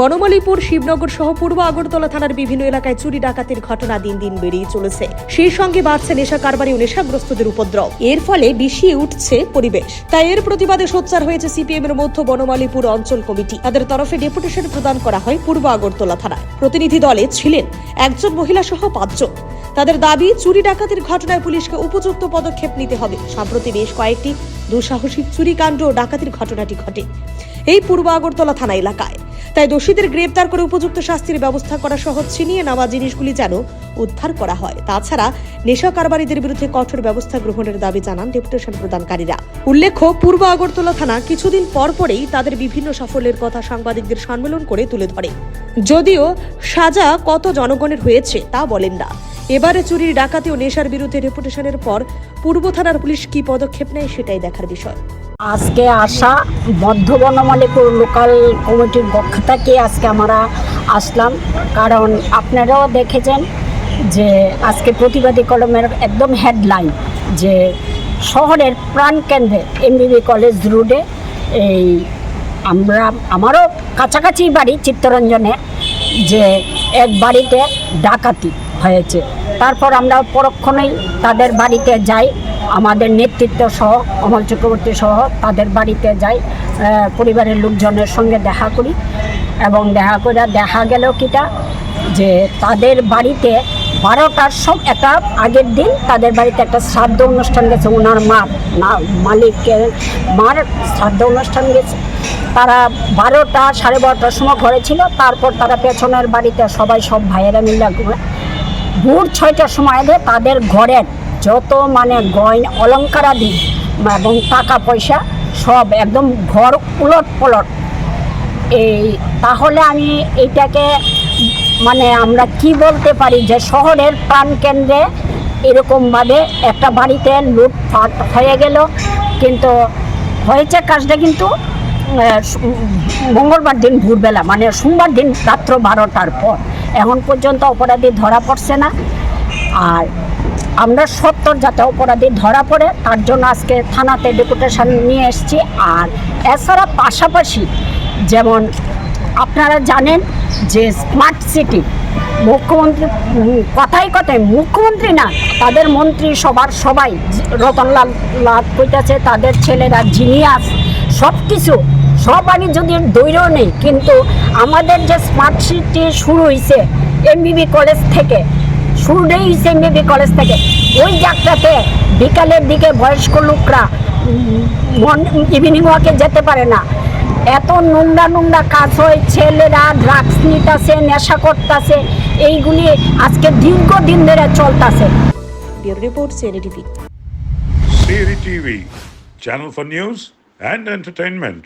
বনমালীপুর, শিবনগর সহ পূর্ব আগরতলা থানার বিভিন্ন এলাকায় চুরি ডাকাতির ঘটনা দিন দিন বেড়েই চলেছে। সেই সঙ্গে বাড়ছে নেশা কারবারি ও নেশাগ্রস্তদের উপদ্রব। এর ফলে বিষিয়ে উঠছে পরিবেশ। তাই এর প্রতিবাদে সোচ্চার হয়েছে সিপিএম এর মধ্য বনমালীপুর অঞ্চল কমিটি। তাদের তরফে ডেপুটেশন প্রদান করা হয় পূর্ব আগরতলা থানায়। প্রতিনিধি দলে ছিলেন একজন মহিলা সহ পাঁচজন। তাদের দাবি, চুরি ডাকাতির ঘটনায় পুলিশকে উপযুক্ত পদক্ষেপ নিতে হবে। সম্প্রতি বেশ কয়েকটি দুঃসাহসিক চুরিকাণ্ড ও ডাকাতির ঘটনাটি ঘটে। এই পূর্ব আগরতলা থানা এলাকায়। তাই দোষীদের গ্রেপ্তার করে উপযুক্ত শাস্তির ব্যবস্থা করা সহ ছিনিয়ে নেওয়া জিনিসগুলি যেন উদ্ধার করা হয়। তাছাড়া নেশা কারবারিদের বিরুদ্ধে কঠোর ব্যবস্থা গ্রহণের দাবি জানান ডেপুটেশন প্রদানকারীরা। উল্লেখ্য, পূর্ব আগরতলা থানা কিছুদিন পর পরেই তাদের বিভিন্ন সাফল্যের কথা সাংবাদিকদের সম্মেলন করে তুলে ধরে। যদিও সাজা কত জনগণের হয়েছে তা বলেন না। এবারে চুরির, ডাকাতি ও নেশার বিরুদ্ধে ডেপুটেশনের পর পূর্ব থানার পুলিশ কি পদক্ষেপ নেয় সেটাই দেখার বিষয়। আজকে আসা মধ্য বনমালীপুর লোকাল কমিটির পক্ষ থেকে আজকে আমরা আসলাম। কারণ আপনারাও দেখেছেন যে আজকে প্রতিবাদী কলমের একদম হেডলাইন যে শহরের প্রাণকেন্দ্রে এমবিবি কলেজ রোডে এই আমরা, আমারও কাছাকাছি বাড়ি চিত্তরঞ্জনে যে এক বাড়িতে ডাকাতি হয়েছে। তারপর আমরা পরক্ষণেই তাদের বাড়িতে যাই, আমাদের নেতৃত্ব সহ, অমল চক্রবর্তী সহ তাদের বাড়িতে যাই পরিবারের লোকজনের সঙ্গে দেখা করি এবং দেখা করে দেখা গেল কিটা যে তাদের বাড়িতে বারোটার সব একটা আগের দিন তাদের বাড়িতে একটা শ্রাদ্ধ অনুষ্ঠান গেছে ওনার মা মালিকের মার শ্রাদ্ধ অনুষ্ঠান গেছে। তারা বারোটা সাড়ে বারোটার সময় ঘরে ছিল, তারপর তারা পেছনের বাড়িতে সবাই সব ভাইয়েরা মিলে ভোর ছয়টার সময় এলে তাদের ঘরের যত মানে গয়ন অলঙ্কারাদি এবং টাকা পয়সা সব একদম ঘর উলট পলট এই, তাহলে আমি এইটাকে মানে আমরা কি বলতে পারি যে শহরের প্রাণকেন্দ্রে এরকমভাবে একটা বাড়িতে লুটপাট হয়ে গেল। কিন্তু হয়েছে কাজটা কিন্তু মঙ্গলবার দিন ভোরবেলা মানে সোমবার দিন রাত্র বারোটার পর। এখন পর্যন্ত অপরাধী ধরা পড়ছে না। আর আমরা সত্তর যাতে অপরাধী ধরা পড়ে তার জন্য আজকে থানাতে ডেপুটেশন নিয়ে এসেছি। আর এছাড়া পাশাপাশি যেমন আপনারা জানেন যে স্মার্ট সিটি মুখ্যমন্ত্রী উম, কথায় মুখ্যমন্ত্রী না তাদের মন্ত্রী সবার সবাই রতনলাল লাল কইতাছে তাদের ছেলেরা জিনিয়াস সব কিছু সব আমি যদি দৈর্য নেই কিন্তু আমাদের যে স্মার্ট সিটি শুরু হয়েছে এমবিবি কলেজ থেকে শুরুটাই হয়েছে এমবিবি কলেজ থেকে ওই যাত্রাতে বিকালের দিকে বয়স্ক লোকরা ইভিনিং ওয়াকে যেতে পারে না। এত নোংরা নোংরা কাজ হয় ছেলেরা ড্রাগস নিতেছে নেশা করতেছে এইগুলি আজকে দীর্ঘদিন ধরে চলতেছে। Report CNDTV channel for news and entertainment.